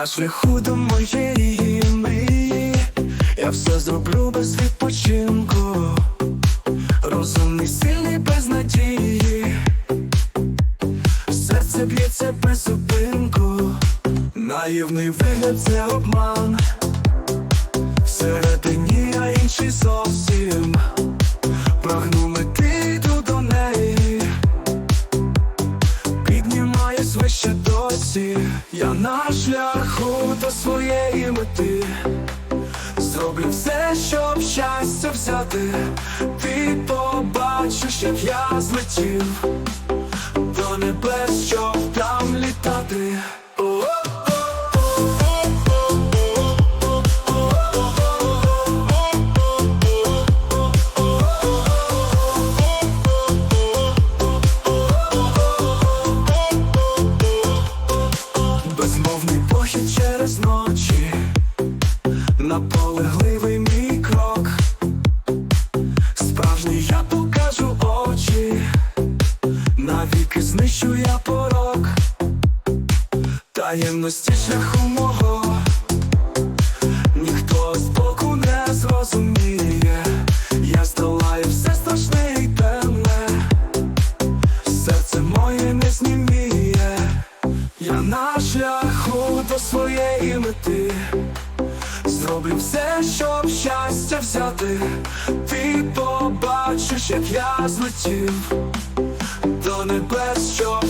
На шляху до моєї мрії я все зроблю без відпочинку. Розумний, сильний без надії, серце б'ється без зупинку, наївний вигляд це обман. Всередині, а інший зовсім досі Я на шляху до своєї мети. Зроблю все, щоб щастя взяти. Ти побачиш, як я злетів. До небес, щоб Безмовний похід через ночі, наполегливий мій крок, справжній я покажу очі, навіки знищу я порок, таємності шляху мого, ніхто збоку не зрозуміє, я здолаю все страшне і темне, серце моє не зніміє. Я на шляху до своєї мети Зроблю все, щоб щастя взяти. Ти побачиш, як я злетів До небес, щоб